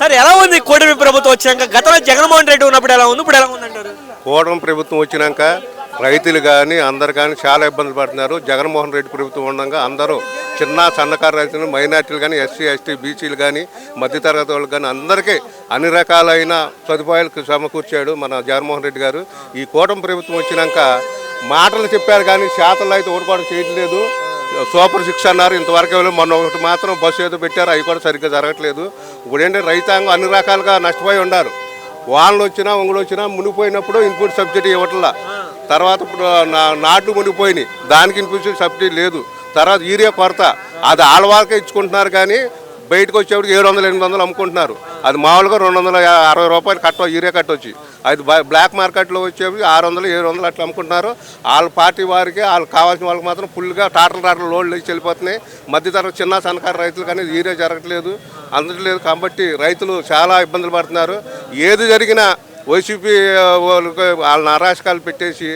Sir ఎలా ఉంది కూటమి ప్రభుత్వం వచ్చాక? గతంలో జగన్మోహన్ రెడ్డి ఉన్నప్పుడు ఎలా ఉంది? ఇప్పుడు ఎలా ఉంది అంటారు కూటమి ప్రభుత్వం వచ్చినాక రైతులు కానీ అందరు కానీ చాలా ఇబ్బందులు పడుతున్నారు. జగన్మోహన్ రెడ్డి ప్రభుత్వం ఉండగా అందరూ చిన్న సన్నకారు రైతులు మైనార్టీలు కానీ ఎస్సీ ఎస్టీ బీసీలు కానీ మధ్యతరగతి వాళ్ళు కానీ అందరికీ అన్ని రకాలైన సదుపాయాలు సమకూర్చాడు మన జగన్మోహన్ రెడ్డి గారు. ఈ కూటమి ప్రభుత్వం వచ్చినాక మాటలు చెప్పారు కానీ శాతలు అయితే ఒకటి చేయట్లేదు. సూపర్ సిక్స్ అన్నారు. ఇంతవరకు మొన్న ఒకటి మాత్రం బస్సు ఏదో పెట్టారు. అవి కూడా సరిగ్గా జరగట్లేదు. ఇప్పుడు ఏంటంటే రైతాంగం అన్ని రకాలుగా నష్టపోయి ఉన్నారు. వానలు వచ్చినా ఒంగులు వచ్చినా మునిగిపోయినప్పుడు ఇన్పుట్ సబ్సిడీ ఇవ్వట్లా. తర్వాత ఇప్పుడు నా- నాట్లు మునిగిపోయినాయి. దానికి ఇన్పుట్ సబ్సిడీ లేదు. తర్వాత యూరియా కొరత. అది ఆడవాళ్ళకే ఇచ్చుకుంటున్నారు కానీ బయటకు వచ్చేప్పుడు ఏడు వందలు ఎనిమిది వందలు అమ్ముకుంటున్నారు. అది మామూలుగా రెండు వందల అరవై రూపాయలు కట్ట యూరియా కట్టొచ్చి అది బ్లాక్ మార్కెట్లో వచ్చేవి ఆరు వందలు ఏడు వందలు అట్లా అమ్ముకుంటున్నారు. వాళ్ళ పార్టీ వారికి వాళ్ళకి కావాల్సిన వాళ్ళకి మాత్రం ఫుల్గా టాటలు టాటలు లోడ్లు ఇచ్చి వెళ్ళిపోతున్నాయి. మధ్యతరగతి చిన్న సన్నకారు రైతులు కానీ యూరియా జరగట్లేదు అందట్లేదు కాబట్టి రైతులు చాలా ఇబ్బందులు పడుతున్నారు. ఏది జరిగినా వైసీపీ వాళ్ళకి వాళ్ళని అరాచకాలు పెట్టేసి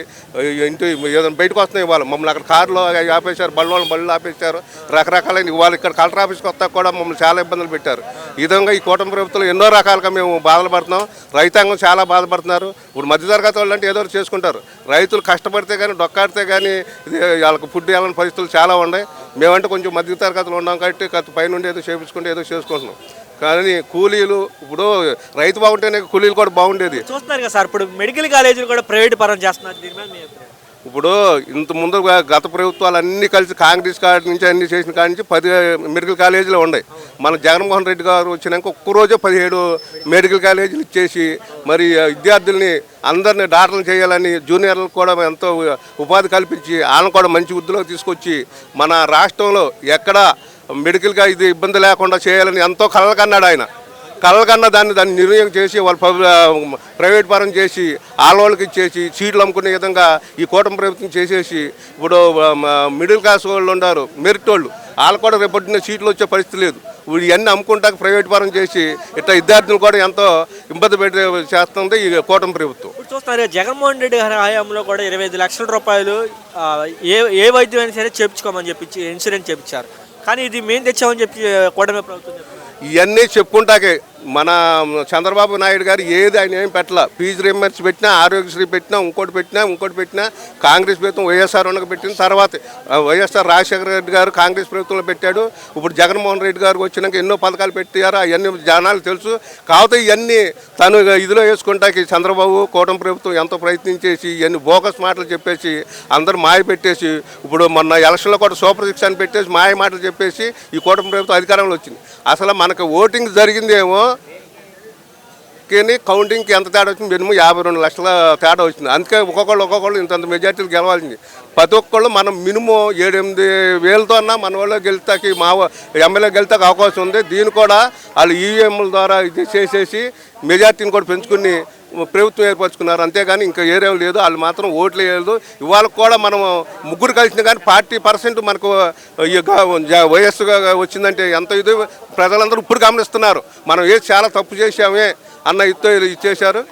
ఇంటి ఏదైనా బయటకు వస్తున్నాయి వాళ్ళు మమ్మల్ని అక్కడ కారులో ఆపేశారు బళ్ళు బళ్ళు ఆపేశారు. రకరకాలైన వాళ్ళు ఇక్కడ కలెక్టర్ ఆఫీస్కి వస్తా కూడా మమ్మల్ని చాలా ఇబ్బందులు పెట్టారు. ఈ విధంగా ఈ కూటమి ప్రభుత్వం ఎన్నో రకాలుగా మేము బాధలు పడుతున్నాం రైతాంగం చాలా బాధపడుతున్నారు. ఇప్పుడు మధ్యతరగతి వాళ్ళు అంటే ఏదో చేసుకుంటారు. రైతులు కష్టపడితే కానీ డొక్కాడితే కానీ వాళ్ళకి ఫుడ్ ఇవ్వాలని పరిస్థితులు చాలా ఉన్నాయి. మేమంటే కొంచెం మధ్య తరగతిలో ఉన్నాం కాబట్టి గత పైనుండి ఏదో చేపించుకుంటే ఏదో చేసుకుంటున్నాం. కానీ కూలీలు ఇప్పుడు రైతు బాగుంటేనే కూలీలు కూడా బాగుండేది. చూస్తున్నారు కదా సార్ ఇప్పుడు మెడికల్ కాలేజీలు కూడా ప్రైవేట్ పరం చేస్తున్నారు దీని మీద ఇప్పుడు ఇంత ముందు గత ప్రభుత్వాలు అన్ని కలిసి కాంగ్రెస్ కాడి నుంచి అన్ని చేసిన కాడి నుంచి పది మెడికల్ కాలేజీలు ఉన్నాయి. మన జగన్మోహన్ రెడ్డి గారు వచ్చినాక ఒక్కరోజే పదిహేడు మెడికల్ కాలేజీలు ఇచ్చేసి మరి విద్యార్థుల్ని అందరినీ డాక్టర్లు చేయాలని జూనియర్లకు కూడా ఎంతో ఉపాధి కల్పించి వాళ్ళని కూడా మంచి వృద్ధిలోకి తీసుకొచ్చి మన రాష్ట్రంలో ఎక్కడ మెడికల్గా ఇది ఇబ్బంది లేకుండా చేయాలని ఎంతో కలలు ఆయన. కళ్ళకన్నా దాన్ని దాన్ని నిర్ణయం చేసి వాళ్ళు ప్రైవేట్ పరం చేసి ఆడవాళ్ళకి ఇచ్చేసి సీట్లు అమ్ముకునే విధంగా ఈ కూటమి ప్రభుత్వం చేసేసి ఇప్పుడు మిడిల్ క్లాస్ వాళ్ళు ఉన్నారు మెరిట్ వాళ్ళు వాళ్ళు కూడా రేపొద్దున సీట్లు వచ్చే పరిస్థితి లేదు. ఇప్పుడు ఇవన్నీ అమ్ముకుంటాక ప్రైవేట్ పరం చేసి ఇట్లా విద్యార్థులు కూడా ఎంతో ఇబ్బంది పెట్టి చేస్తుంది ఈ కూటమి ప్రభుత్వం. ఇప్పుడు చూస్తున్నారు జగన్మోహన్ రెడ్డి గారి హయాంలో కూడా ఇరవై ఐదు లక్షల రూపాయలు ఏ ఏ వైద్యం అయినా సరే చేపించుకోమని చెప్పి ఇన్సూరెన్స్ చేపించారు. కానీ ఇది మేము తెచ్చామని చెప్పి కూటమి ప్రభుత్వం ఇవన్నీ చెప్పుకుంటాకే మన చంద్రబాబు నాయుడు గారు ఏది ఆయన ఏం పెట్టలే. ఫీజు రిమర్స్ పెట్టినా ఆరోగ్యశ్రీ పెట్టినా ఇంకోటి పెట్టినా ఇంకోటి పెట్టినా కాంగ్రెస్ ప్రభుత్వం వైఎస్ఆర్ ఉండక పెట్టిన తర్వాత వైఎస్ఆర్ రాజశేఖర రెడ్డి గారు కాంగ్రెస్ ప్రభుత్వంలో పెట్టాడు. ఇప్పుడు జగన్మోహన్ రెడ్డి గారు వచ్చినాక ఎన్నో పథకాలు పెట్టారు అవన్నీ జనాలు తెలుసు. కాకపోతే ఇవన్నీ తను ఇదిలో వేసుకుంటాకి చంద్రబాబు కూటమి ప్రభుత్వం ఎంతో ప్రయత్నించేసి ఇవన్నీ బోకస్ మాటలు చెప్పేసి అందరు మాయ పెట్టేసి ఇప్పుడు మొన్న ఎలక్షన్లో కూడా సూపర్ సిక్స్ అని పెట్టేసి మాయ మాటలు చెప్పేసి ఈ కూటమి ప్రభుత్వం అధికారంలో వచ్చింది. అసలు మనకు ఓటింగ్ జరిగిందేమో కానీ కౌంటింగ్కి ఎంత తేడా వచ్చింది? మినిమం యాభై రెండు లక్షల తేడా వచ్చింది. అందుకే ఒక్కొక్కళ్ళు ఒక్కొక్కళ్ళు ఇంతంత మెజార్టీలు గెలవాల్సింది. ప్రతి ఒక్కళ్ళు మనం మినిమం ఏడెనిమిది వేలతో అన్నా మన వాళ్ళు గెలితాకి మా ఎమ్మెల్యే గెలితాకి అవకాశం ఉంది. దీన్ని కూడా వాళ్ళు ఈవీఎంల ద్వారా ఇది చేసేసి మెజార్టీని కూడా పెంచుకుని ప్రభుత్వం ఏర్పరచుకున్నారు. అంతేగాని ఇంకా ఏరేం లేదు. వాళ్ళు మాత్రం ఓట్లు వేయలేదు. ఇవాళ కూడా మనం ముగ్గురు కలిసిన కానీ పార్టీ పర్సెంట్ మనకు వయస్సుగా వచ్చిందంటే ఎంత ఇది? ప్రజలందరూ ఇప్పుడు గమనిస్తున్నారు. మనం ఏది చాలా తప్పు చేశామే. అన్న ఇతో ఇది చేశారు